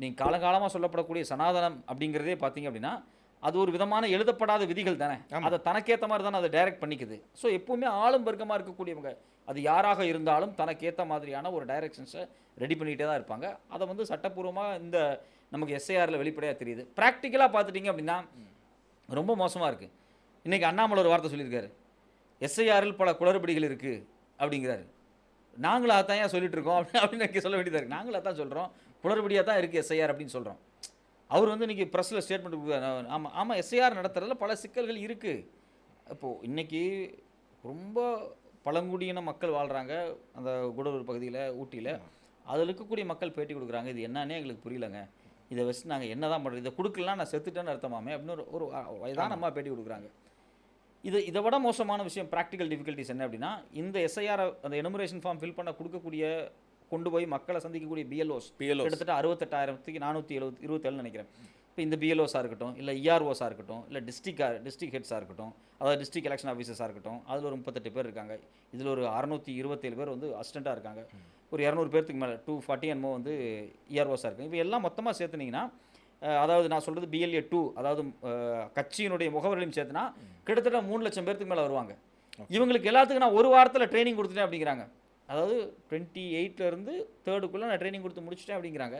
நீங்கள் காலகாலமாக சொல்லப்படக்கூடிய சனாதனம் அப்படிங்கிறதே பார்த்தீங்க அப்படின்னா அது ஒரு விதமான எழுதப்படாத விதிகள் தானே. அதை தனக்கேற்ற மாதிரி தானே அதை டைரக்ட் பண்ணிக்குது. ஸோ எப்பவுமே ஆளும் வர்க்கமாக இருக்கக்கூடியவங்க அது யாராக இருந்தாலும் தனக்கேற்ற மாதிரியான ஒரு டைரக்ஷன்ஸை ரெடி பண்ணிகிட்டே தான் இருப்பாங்க. அதை வந்து சட்டப்பூர்வமாக இந்த நமக்கு எஸ்ஐஆரில் வெளிப்படையாக தெரியுது. ப்ராக்டிக்கலாக பார்த்துட்டிங்க அப்படின்னா ரொம்ப மோசமாக இருக்குது இன்றைக்கி அண்ணாமலை ஒரு வார்த்தை சொல்லியிருக்காரு. எஸ்ஐஆரில் பல குளறுபடிகள் இருக்குது அப்படிங்கிறாரு. நாங்களும் அதான் ஏன் சொல்லிட்டு இருக்கோம் அப்படி அப்படின்னு சொல்ல வேண்டியதாக இருக்குது நாங்களும் அதான் சொல்கிறோம் குளறுபடியாக தான் இருக்குது எஸ்ஐஆர் அப்படின்னு சொல்கிறோம் அவர் வந்து இன்றைக்கி ப்ரெஸ்ஸில் ஸ்டேட்மெண்ட் கொடுக்குறாரு. ஆமாம் ஆமாம் எஸ்ஐஆர் நடத்துறதுல பல சிக்கல்கள் இருக்குது இப்போது இன்றைக்கி ரொம்ப பழங்குடியின மக்கள் வாழ்கிறாங்க அந்த குடலூர் பகுதியில் ஊட்டியில். அதில் இருக்கக்கூடிய மக்கள் பேட்டி கொடுக்குறாங்க. இது என்னன்னே எங்களுக்கு புரியலங்க. இதை வச்சு நாங்கள் என்ன தான் பண்ணுறது இதை கொடுக்கலாம் நான் செத்துட்டேன்னு அர்த்தமாமே அப்படின்னு ஒரு ஒரு அ, வயதான அம்மா பேட்டி கொடுக்குறாங்க. இது இதை விட மோசமான விஷயம் ப்ராக்டிக்கல் டிஃபிகல்ட்டிஸ் என்ன அப்படின்னா இந்த எஸ்ஐஆர் அந்த எனுமரேஷன் ஃபார்ம் ஃபில் பண்ண கொடுக்கக்கூடிய கொண்டு போய் மக்களை சந்திக்கக்கூடிய பிஎல்ஓஸ் PLOs. கிட்டத்தட்ட அறுபத்தெட்டாயிரத்துக்கு நானூற்றி எழுபது இருபத்தேழுன்னு நினைக்கிறேன். இப்போ இந்த பிஎல்ஓஸாக இருக்கட்டும் இல்லை இஆர்ஓஸாக இருக்கட்டும் இல்லை டிஸ்ட்ரிக்ட் டிஸ்ட்ரிக்ட் ஹெட்ஸாக இருக்கட்டும் அதாவது டிஸ்ட்ரிக்ட் எலெக்ஷன் ஆஃபீஸர்ஸாக இருக்கட்டும் அதில் ஒரு முப்பத்தெட்டு பேர் இருக்காங்க. இதில் ஒரு அறநூற்றி இருபத்தேழு பேர் வந்து அசிஸ்டண்ட்டாக இருக்காங்க. ஒரு இரநூறு பேர்த்துக்கு மேலே டூ ஃபார்ட்டி என்னமோ வந்து இஆர்ஓஸாக இருக்காங்க. இப்போ எல்லாம் மொத்தமாக சேர்த்துனீங்கன்னா அதாவது நான் சொல்கிறது பிஎல்ஏ டூ அதாவது கட்சியினுடைய முகவர்களையும் சேர்த்துனா கிட்டத்தட்ட மூணு லட்சம் பேர்த்துக்கு மேலே வருவாங்க. இவங்களுக்கு எல்லாத்துக்கும் நான் ஒரு வாரத்தில் ட்ரைனிங் கொடுத்துட்டேன் அப்படிங்கிறாங்க. அதாவது டுவெண்ட்டி இருந்து தேர்டுக்குள்ளே நான் ட்ரைனிங் கொடுத்து முடிச்சிட்டேன் அப்படிங்கிறாங்க.